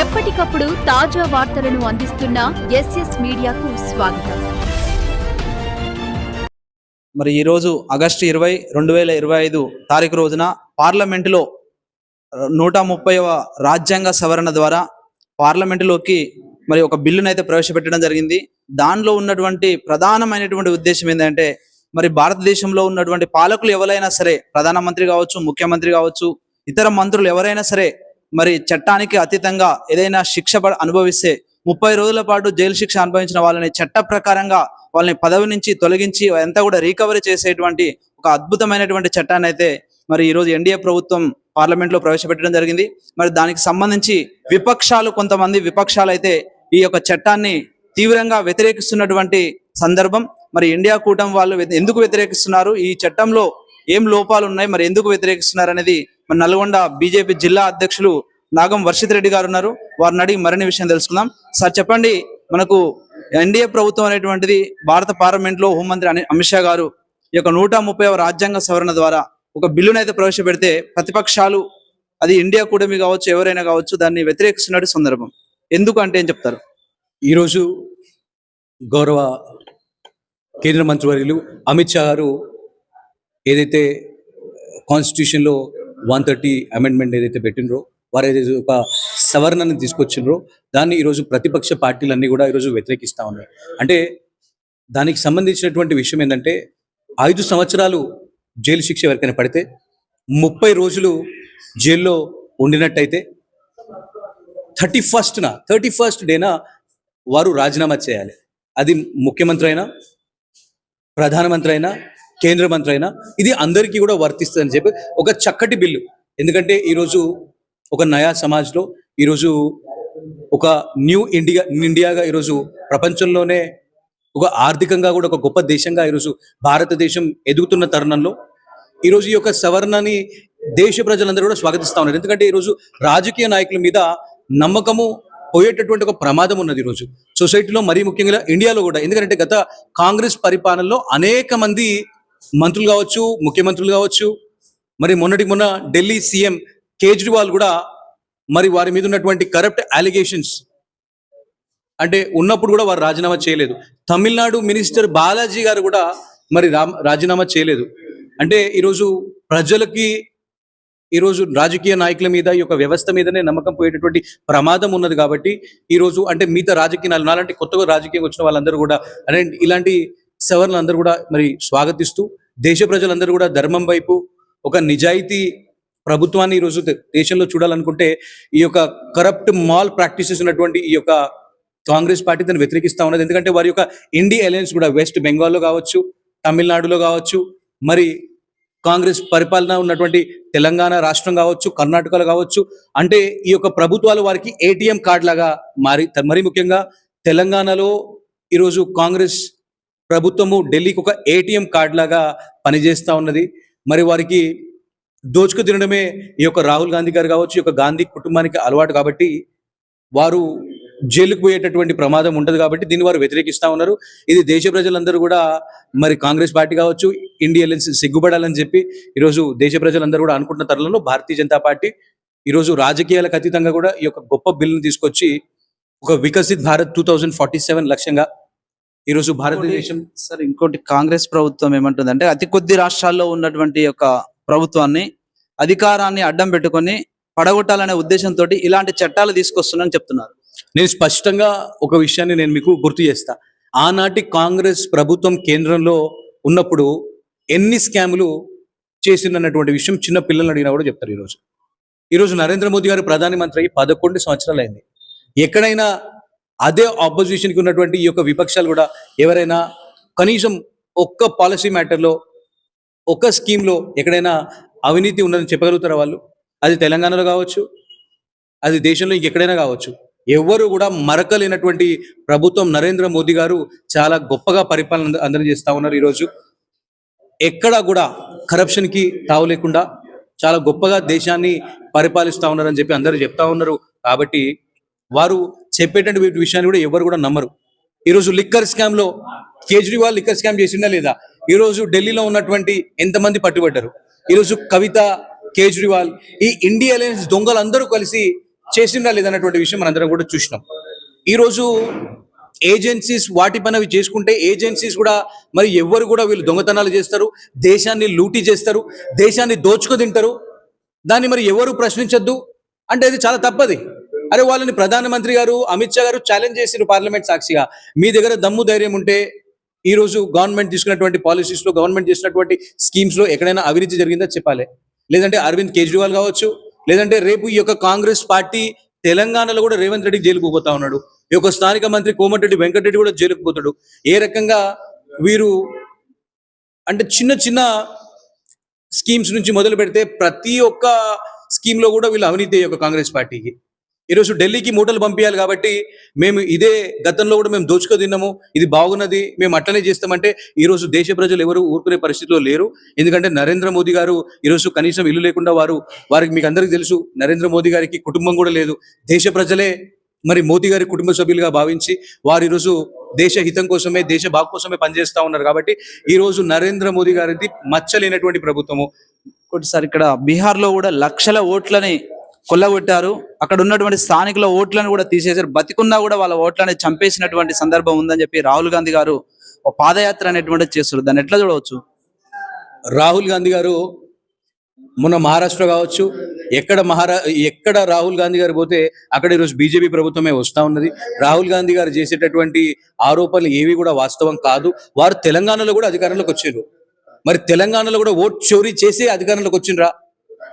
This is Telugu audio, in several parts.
ఎప్పటికప్పుడు తాజా వార్తలను అందిస్తున్న ఎస్ఎస్ మీడియాకు స్వాగతం. మరి ఈరోజు ఆగస్టు ఇరవై రెండు వేల ఇరవై ఐదు తారీఖు రోజున పార్లమెంటులో నూట ముప్పైవ రాజ్యాంగ సవరణ ద్వారా పార్లమెంటులోకి మరి ఒక బిల్లును అయితే ప్రవేశపెట్టడం జరిగింది. దానిలో ఉన్నటువంటి ప్రధానమైనటువంటి ఉద్దేశం ఏంటంటే మరి భారతదేశంలో ఉన్నటువంటి పాలకులు ఎవరైనా సరే ప్రధానమంత్రి కావచ్చు ముఖ్యమంత్రి కావచ్చు ఇతర మంత్రులు ఎవరైనా సరే మరి చట్టానికి అతీతంగా ఏదైనా శిక్ష అనుభవిస్తే ముప్పై రోజుల పాటు జైలు శిక్ష అనుభవించిన వాళ్ళని చట్ట ప్రకారంగా వాళ్ళని పదవి నుంచి తొలగించి అంతా కూడా రీకవరీ చేసేటువంటి ఒక అద్భుతమైనటువంటి చట్టాన్ని అయితే మరి ఈరోజు ఎన్డీఏ ప్రభుత్వం పార్లమెంట్లో ప్రవేశపెట్టడం జరిగింది. మరి దానికి సంబంధించి విపక్షాలు కొంతమంది విపక్షాలు అయితే ఈ యొక్క చట్టాన్ని తీవ్రంగా వ్యతిరేకిస్తున్నటువంటి సందర్భం. మరి ఇండియా కూటమి వాళ్ళు ఎందుకు వ్యతిరేకిస్తున్నారు? ఈ చట్టంలో ఏం లోపాలు ఉన్నాయి? మరి ఎందుకు వ్యతిరేకిస్తున్నారు అనేది మన నల్గొండ బీజేపీ జిల్లా అధ్యక్షులు నాగం వర్షిత్ రెడ్డి గారు ఉన్నారు. వారిని అడిగి మరిన్ని విషయం తెలుసుకుందాం. సార్ చెప్పండి. మనకు ఎన్డీఏ ప్రభుత్వం అనేటువంటిది భారత పార్లమెంట్లో హోంమంత్రి అమిత్ షా గారు ఈ యొక్క నూట ముప్పై రాజ్యాంగ సవరణ ద్వారా ఒక బిల్లును అయితే ప్రవేశపెడితే ప్రతిపక్షాలు అది ఇండియా కూటమి కావచ్చు ఎవరైనా కావచ్చు దాన్ని వ్యతిరేకిస్తున్నట్టు సందర్భం. ఎందుకు అంటే ఏం చెప్తారు? ఈరోజు గౌరవ కేంద్ర మంత్రివర్యులు అమిత్ షా గారు ఏదైతే కాన్స్టిట్యూషన్లో వన్ థర్టీ అమెండ్మెంట్ ఏదైతే పెట్టినరో వారు ఏదైతే ఒక సవరణను తీసుకొచ్చినరో దాన్ని ఈరోజు ప్రతిపక్ష పార్టీలన్నీ కూడా ఈరోజు వ్యతిరేకిస్తూ ఉన్నాయి అంటే దానికి సంబంధించినటువంటి విషయం ఏంటంటే ఐదు సంవత్సరాలు జైలు శిక్ష ఎవరికైనా పడితే ముప్పై రోజులు జైల్లో ఉండినట్టయితే థర్టీ ఫస్ట్న థర్టీ ఫస్ట్ డేన వారు రాజీనామా చేయాలి. అది ముఖ్యమంత్రి అయినా ప్రధానమంత్రి అయినా కేంద్ర మంత్రి అయినా ఇది అందరికీ కూడా వర్తిస్తుందని చెప్పి ఒక చక్కటి బిల్లు. ఎందుకంటే ఈరోజు ఒక నయా సమాజ్లో ఈరోజు ఒక న్యూ ఇండియా ఇండియాగా ఈరోజు ప్రపంచంలోనే ఒక ఆర్థికంగా కూడా ఒక గొప్ప దేశంగా ఈరోజు భారతదేశం ఎదుగుతున్న తరుణంలో ఈరోజు ఈ యొక్క సవరణని దేశ ప్రజలందరూ కూడా స్వాగతిస్తూ ఉన్నారు. ఎందుకంటే ఈరోజు రాజకీయ నాయకుల మీద నమ్మకము పోయేటటువంటి ఒక ప్రమాదం ఉన్నది ఈరోజు. సొసైటీలో మరీ ముఖ్యంగా ఇండియాలో కూడా. ఎందుకంటే గత కాంగ్రెస్ పరిపాలనలో అనేక మంది మంత్రులు కావచ్చు ముఖ్యమంత్రులు కావచ్చు మరి మొన్నటి మొన్న ఢిల్లీ సీఎం కేజ్రీవాల్ కూడా మరి వారి మీద ఉన్నటువంటి కరప్ట్ అలిగేషన్స్ అంటే ఉన్నప్పుడు కూడా వారు రాజీనామా చేయలేదు. తమిళనాడు మినిస్టర్ బాలాజీ గారు కూడా మరి రామ్ రాజీనామా చేయలేదు. అంటే ఈరోజు ప్రజలకి ఈరోజు రాజకీయ నాయకుల మీద ఈ యొక్క వ్యవస్థ మీదనే నమ్మకం పోయేటటువంటి ప్రమాదం ఉన్నది కాబట్టి ఈరోజు అంటే మిగతా రాజకీయాలు నాయకులు, నాలాంటి కొత్తగా రాజకీయం వచ్చిన వాళ్ళందరూ కూడా అంటే ఇలాంటి సవరణలు అందరూ కూడా మరి స్వాగతిస్తూ దేశ ప్రజలందరూ కూడా ధర్మం వైపు ఒక నిజాయితీ ప్రభుత్వాన్ని ఈరోజు దేశంలో చూడాలనుకుంటే ఈ యొక్క కరప్ట్ మాల్ ప్రాక్టీసెస్ ఉన్నటువంటి ఈ యొక్క కాంగ్రెస్ పార్టీ దాన్ని వ్యతిరేకిస్తా ఉన్నది. ఎందుకంటే వారి యొక్క ఇండి అలయన్స్ కూడా వెస్ట్ బెంగాల్లో కావచ్చు తమిళనాడులో కావచ్చు మరి కాంగ్రెస్ పరిపాలన ఉన్నటువంటి తెలంగాణ రాష్ట్రం కావచ్చు కర్ణాటకలో కావచ్చు అంటే ఈ యొక్క ప్రభుత్వాలు వారికి ఏటీఎం కార్డ్ లాగా మారి మరి ముఖ్యంగా తెలంగాణలో ఈరోజు కాంగ్రెస్ ప్రభుత్వము ఢిల్లీకి ఒక ఏటీఎం కార్డ్ లాగా పనిచేస్తూ ఉన్నది. మరి వారికి దోచుకు తినడమే ఈ యొక్క రాహుల్ గాంధీ గారు కావచ్చు ఈ యొక్క గాంధీ కుటుంబానికి అలవాటు కాబట్టి వారు జైలుకు పోయేటటువంటి ప్రమాదం ఉంటుంది కాబట్టి దీన్ని వారు వ్యతిరేకిస్తా ఉన్నారు. ఇది దేశ ప్రజలందరూ కూడా మరి కాంగ్రెస్ పార్టీ కావచ్చు ఇండియా సిగ్గుపడాలని చెప్పి ఈరోజు దేశ ప్రజలందరూ కూడా అనుకుంటున్న తరుణంలో భారతీయ జనతా పార్టీ ఈరోజు రాజకీయాలకు అతీతంగా కూడా ఈ యొక్క గొప్ప బిల్లును తీసుకొచ్చి ఒక Viksit Bharat two thousand forty seven లక్ష్యంగా ఈరోజు భారతదేశం సార్ ఇంకోటి కాంగ్రెస్ ప్రభుత్వం ఏమంటుందంటే అతి కొద్ది రాష్ట్రాల్లో ఉన్నటువంటి యొక్క ప్రభుత్వాన్ని అధికారాన్ని అడ్డం పెట్టుకొని పడగొట్టాలనే ఉద్దేశంతో ఇలాంటి చట్టాలు తీసుకొస్తున్నారని చెప్తున్నారు. నేను స్పష్టంగా ఒక విషయాన్ని నేను మీకు గుర్తు చేస్తా. ఆనాటి కాంగ్రెస్ ప్రభుత్వం కేంద్రంలో ఉన్నప్పుడు ఎన్ని స్కాములు చేసిందన్నటువంటి విషయం చిన్న పిల్లల్ని అడిగినా కూడా చెప్తారు ఈరోజు. ఈరోజు నరేంద్ర మోదీ గారు ప్రధానమంత్రి అయ్యి పదకొండు సంవత్సరాలు అయింది ఎక్కడైనా అదే ఆపోజిషన్కి ఉన్నటువంటి ఈ యొక్క విపక్షాలు కూడా ఎవరైనా కనీసం ఒక్క పాలసీ మ్యాటర్లో ఒక్క స్కీమ్లో ఎక్కడైనా అవినీతి ఉందని చెప్పగలుగుతారా వాళ్ళు? అది తెలంగాణలో కావచ్చు అది దేశంలో ఇంకెక్కడైనా కావచ్చు. ఎవ్వరు కూడా మరకలేనటువంటి ప్రభుత్వం నరేంద్ర మోదీ గారు చాలా గొప్పగా పరిపాలన అందరూ చేస్తూ ఉన్నారు ఈరోజు. ఎక్కడా కూడా కరప్షన్కి తావు లేకుండా చాలా గొప్పగా దేశాన్ని పరిపాలిస్తూ ఉన్నారని చెప్పి అందరూ చెప్తా ఉన్నారు. కాబట్టి వారు చెప్పేటువంటి విషయాన్ని కూడా ఎవరు కూడా నమ్మరు. ఈరోజు లిక్కర్ స్కామ్లో కేజ్రీవాల్ లిక్కర్ స్కామ్ చేసిందా లేదా? ఈరోజు ఢిల్లీలో ఉన్నటువంటి ఎంతమంది పట్టుబడ్డారు? ఈరోజు కవిత కేజ్రీవాల్ ఈ ఇండియా అలయన్స్ దొంగలందరూ కలిసి చేసిందా లేదన్నటువంటి విషయం మనందరం కూడా చూసినాం. ఈరోజు ఏజెన్సీస్ వాటి పని అవి చేసుకుంటే ఏజెన్సీస్ కూడా మరి ఎవ్వరు కూడా వీళ్ళు దొంగతనాలు చేస్తారు దేశాన్ని లూటీ చేస్తారు దేశాన్ని దోచుకు తింటారు. దాన్ని మరి ఎవరు ప్రశ్నించొద్దు? అంటే అది చాలా తప్పది. అరే వాళ్ళని ప్రధానమంత్రి గారు అమిత్ షా గారు ఛాలెంజ్ చేసిరు పార్లమెంట్ సాక్షిగా. మీ దగ్గర దమ్ము ధైర్యం ఉంటే ఈ రోజు గవర్నమెంట్ తీసుకున్నటువంటి పాలసీస్లో గవర్నమెంట్ చేసినటువంటి స్కీమ్స్లో ఎక్కడైనా అభివృద్ధి జరిగిందో చెప్పాలి? లేదంటే అరవింద్ కేజ్రీవాల్ కావచ్చు లేదంటే రేపు ఈ యొక్క కాంగ్రెస్ పార్టీ తెలంగాణలో కూడా రేవంత్ రెడ్డి జైలుకు పోతా ఉన్నాడు. ఈ యొక్క స్థానిక మంత్రి కోమటిరెడ్డి వెంకటరెడ్డి కూడా జైలుకు పోతాడు. ఏ రకంగా వీరు అంటే చిన్న చిన్న స్కీమ్స్ నుంచి మొదలు పెడితే ప్రతి ఒక్క స్కీమ్లో కూడా వీళ్ళు అవినీతి యొక్క కాంగ్రెస్ పార్టీకి. ఈరోజు ఢిల్లీకి మూటలు పంపించాలి కాబట్టి మేము ఇదే గతంలో కూడా మేము దోచుకో తిన్నాము. ఇది బాగున్నది. మేము అట్లనే చేస్తామంటే ఈరోజు దేశ ప్రజలు ఎవరు ఊరుకునే పరిస్థితిలో లేరు. ఎందుకంటే నరేంద్ర మోదీ గారు ఈరోజు కనీసం ఇల్లు లేకుండా వారు వారికి మీకు అందరికీ తెలుసు నరేంద్ర మోదీ గారికి కుటుంబం కూడా లేదు. దేశ ప్రజలే మరి మోదీ గారి కుటుంబ సభ్యులుగా భావించి వారు ఈరోజు దేశ హితం కోసమే దేశ బాగు కోసమే పనిచేస్తూ ఉన్నారు కాబట్టి ఈ రోజు నరేంద్ర మోదీ గారిది మచ్చలేనటువంటి ప్రభుత్వము. ఒకటిసారి ఇక్కడ బీహార్లో కూడా లక్షల ఓట్లని కొల్లగొట్టారు. అక్కడ ఉన్నటువంటి స్థానికుల ఓట్లను కూడా తీసేశారు. బతికున్నా కూడా వాళ్ళ ఓట్లని చంపేసినటువంటి సందర్భం ఉందని చెప్పి రాహుల్ గాంధీ గారు ఒక పాదయాత్ర అనేటువంటిది చేస్తారు దాన్ని ఎట్లా చూడవచ్చు? రాహుల్ గాంధీ గారు మొన్న మహారాష్ట్ర కావచ్చు ఎక్కడ మహారా ఎక్కడ రాహుల్ గాంధీ గారు పోతే అక్కడ ఈరోజు బీజేపీ ప్రభుత్వమే వస్తా ఉన్నది. రాహుల్ గాంధీ గారు చేసేటటువంటి ఆరోపణలు ఏవి కూడా వాస్తవం కాదు. వారు తెలంగాణలో కూడా అధికారంలోకి వచ్చారు మరి తెలంగాణలో కూడా ఓట్ చోరీ చేసే అధికారంలోకి వచ్చిండ్రా?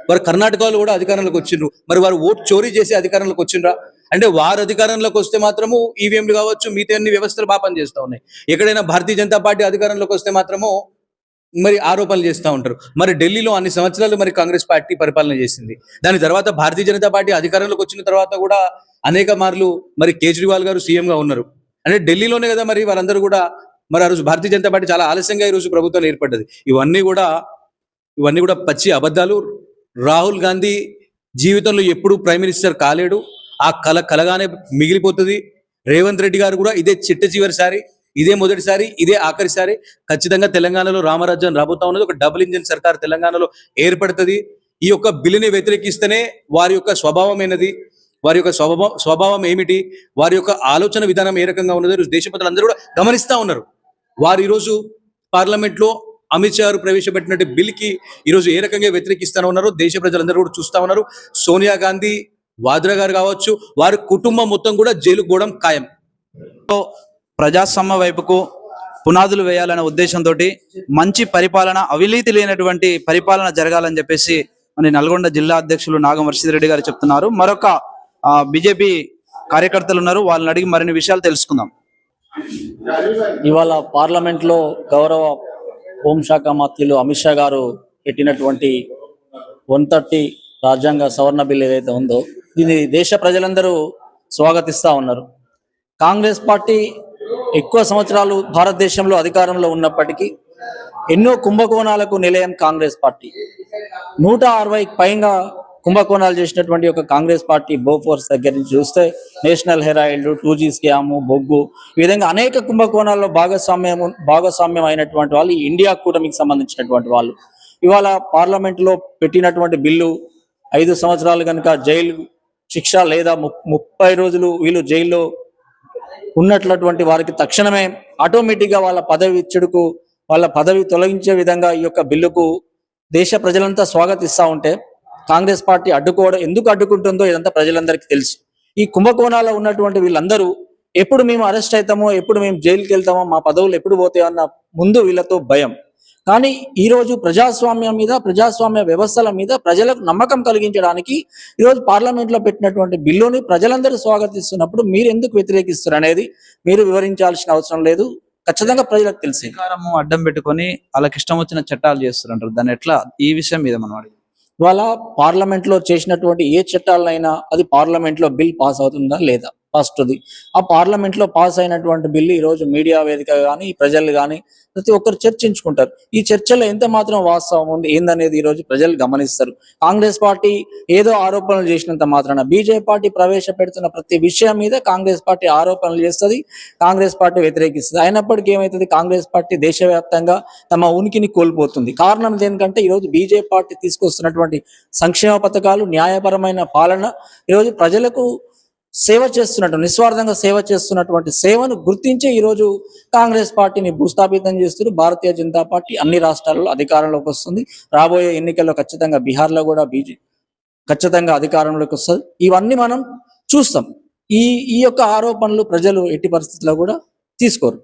వారు కర్ణాటకలో కూడా అధికారంలోకి వచ్చిండ్రు. మరి వారు ఓట్ చోరీ చేసి అధికారంలోకి వచ్చిండ్రా? అంటే వారు అధికారంలోకి వస్తే మాత్రము ఈవీఎంలు కావచ్చు మిగతా అన్ని వ్యవస్థలు పాపం చేస్తూ ఉన్నాయి. ఎక్కడైనా భారతీయ జనతా పార్టీ అధికారంలోకి వస్తే మాత్రము మరి ఆరోపణలు చేస్తూ ఉంటారు. మరి ఢిల్లీలో అన్ని సంవత్సరాలు మరి కాంగ్రెస్ పార్టీ పరిపాలన చేసింది. దాని తర్వాత భారతీయ జనతా పార్టీ అధికారంలోకి వచ్చిన తర్వాత కూడా అనేక మార్లు మరి కేజ్రీవాల్ గారు సీఎం గా ఉన్నారు. అంటే ఢిల్లీలోనే కదా మరి వారందరూ కూడా మరి ఆ రోజు భారతీయ జనతా పార్టీ చాలా ఆలస్యంగా ఈ రోజు ప్రభుత్వం ఏర్పడ్డది. ఇవన్నీ కూడా ఇవన్నీ కూడా పచ్చి అబద్ధాలు రాహుల్ గాంధీ జీవితంలో ఎప్పుడు ప్రైమ్ మినిస్టర్ కాలేడు. ఆ కల కలగానే మిగిలిపోతుంది. రేవంత్ రెడ్డి గారు కూడా ఇదే చిట్ట చివరిసారి ఇదే మొదటిసారి ఇదే ఆఖరిసారి. ఖచ్చితంగా తెలంగాణలో రామరాజ్యం రాబోతా ఉన్నది. ఒక డబుల్ ఇంజిన్ సర్కార్ తెలంగాణలో ఏర్పడుతుంది. ఈ యొక్క బిల్లుని వ్యతిరేకిస్తేనే వారి యొక్క స్వభావమైనది. వారి యొక్క స్వభావం స్వభావం ఏమిటి? వారి యొక్క ఆలోచన విధానం ఏ రకంగా ఉన్నదో? ఈరోజు దేశ కూడా గమనిస్తూ ఉన్నారు. వారు ఈరోజు పార్లమెంట్లో అమిత్ షా గారు ప్రవేశపెట్టినట్టు బిల్కి ఈరోజు ఏ రకంగా వ్యతిరేకిస్తా ఉన్నారో. దేశ ప్రజలందరూ కూడా చూస్తా ఉన్నారు. సోనియా గాంధీ వాద్రా గారు కావచ్చు వారి కుటుంబం మొత్తం కూడా జైలుకు పోవడం ఖాయం. ప్రజాస్వామ్య వైపుకు పునాదులు వేయాలనే ఉద్దేశంతో మంచి పరిపాలన అవినీతి లేనటువంటి పరిపాలన జరగాలని చెప్పేసి మన నల్గొండ జిల్లా అధ్యక్షులు నాగం రెడ్డి గారు చెప్తున్నారు. మరొక బీజేపీ కార్యకర్తలు ఉన్నారు. వాళ్ళని అడిగి మరిన్ని విషయాలు తెలుసుకుందాం. ఇవాళ పార్లమెంట్లో గౌరవ హోంశాఖ మంత్రులు అమిత్ షా గారు పెట్టినటువంటి వన్ థర్టీ రాజ్యాంగ సవరణ బిల్ ఏదైతే ఉందో దీన్ని దేశ ప్రజలందరూ స్వాగతిస్తూ ఉన్నారు. కాంగ్రెస్ పార్టీ ఎక్కువ సంవత్సరాలు భారతదేశంలో అధికారంలో ఉన్నప్పటికీ ఎన్నో కుంభకోణాలకు నిలయం కాంగ్రెస్ పార్టీ. నూట అరవై పైగా కుంభకోణాలు చేసినటువంటి ఒక కాంగ్రెస్ పార్టీ బోఫోర్స్ దగ్గర నుంచి చూస్తే national herald two G scam బొగ్గు ఈ విధంగా అనేక కుంభకోణాల్లో భాగస్వామ్యం భాగస్వామ్యం అయినటువంటి వాళ్ళు ఇండియా కూటమికి సంబంధించినటువంటి వాళ్ళు. ఇవాళ పార్లమెంట్లో పెట్టినటువంటి బిల్లు ఐదు సంవత్సరాలు కనుక జైలు శిక్ష లేదా ము- ముప్పై రోజులు వీళ్ళు జైల్లో ఉన్నట్లటువంటి వారికి తక్షణమే ఆటోమేటిక్గా వాళ్ళ పదవి ఇచ్చుడుకు వాళ్ళ పదవి తొలగించే విధంగా ఈ యొక్క బిల్లుకు దేశ ప్రజలంతా స్వాగతిస్తా ఉంటే కాంగ్రెస్ పార్టీ అడ్డుకోవడం ఎందుకు అడ్డుకుంటుందో ఇదంతా ప్రజలందరికీ తెలుసు. ఈ కుంభకోణాల్లో ఉన్నటువంటి వీళ్ళందరూ ఎప్పుడు మేము అరెస్ట్ అవుతామో ఎప్పుడు మేము జైలుకి వెళ్తామో మా పదవులు ఎప్పుడు పోతాయో అన్న ముందు వీళ్ళతో భయం. కానీ ఈ రోజు ప్రజాస్వామ్యం మీద ప్రజాస్వామ్య వ్యవస్థల మీద ప్రజలకు నమ్మకం కలిగించడానికి ఈ రోజు పార్లమెంట్లో పెట్టినటువంటి బిల్లుని ప్రజలందరూ స్వాగతిస్తున్నప్పుడు మీరు ఎందుకు వ్యతిరేకిస్తారు అనేది మీరు వివరించాల్సిన అవసరం లేదు. ఖచ్చితంగా ప్రజలకు తెలిసి అధికారము అడ్డం పెట్టుకొని వాళ్ళకి ఇష్టం వచ్చిన చట్టాలు చేస్తున్నారు దాన్ని ఎట్లా? ఈ విషయం మీద మనం అడిగి. ఇవాళ పార్లమెంట్లో చేసినటువంటి ఏ చట్టాలైనా అది పార్లమెంట్లో బిల్ పాస్ అవుతుందా లేదా? ఫస్ట్ది. ఆ పార్లమెంట్లో పాస్ అయినటువంటి బిల్లు ఈ రోజు మీడియా వేదిక కానీ ప్రజలు కానీ ప్రతి ఒక్కరు చర్చించుకుంటారు. ఈ చర్చలో ఎంత మాత్రం వాస్తవం ఉంది ఏందనేది ఈ రోజు ప్రజలు గమనిస్తారు. కాంగ్రెస్ పార్టీ ఏదో ఆరోపణలు చేసినంత మాత్రాన బీజేపీ పార్టీ ప్రవేశపెడుతున్న ప్రతి విషయం మీద కాంగ్రెస్ పార్టీ ఆరోపణలు చేస్తుంది కాంగ్రెస్ పార్టీ వ్యతిరేకిస్తుంది. అయినప్పటికీ ఏమవుతుంది కాంగ్రెస్ పార్టీ దేశవ్యాప్తంగా తమ ఉనికిని కోల్పోతుంది. కారణం దేనికంటే ఈరోజు బీజేపీ పార్టీ తీసుకొస్తున్నటువంటి సంక్షేమ పథకాలు న్యాయపరమైన పాలన ఈరోజు ప్రజలకు సేవ చేస్తున్నట్టు నిస్వార్థంగా సేవ చేస్తున్నటువంటి సేవను గుర్తించి ఈరోజు కాంగ్రెస్ పార్టీని భూస్థాపితం చేస్తున్నారు. భారతీయ జనతా పార్టీ అన్ని రాష్ట్రాల్లో అధికారంలోకి వస్తుంది. రాబోయే ఎన్నికల్లో ఖచ్చితంగా బీహార్లో కూడా బీజే ఖచ్చితంగా అధికారంలోకి వస్తుంది. ఇవన్నీ మనం చూస్తాం. ఈ ఈ యొక్క ఆరోపణలు ప్రజలు ఎట్టి పరిస్థితుల్లో కూడా తీసుకోరు.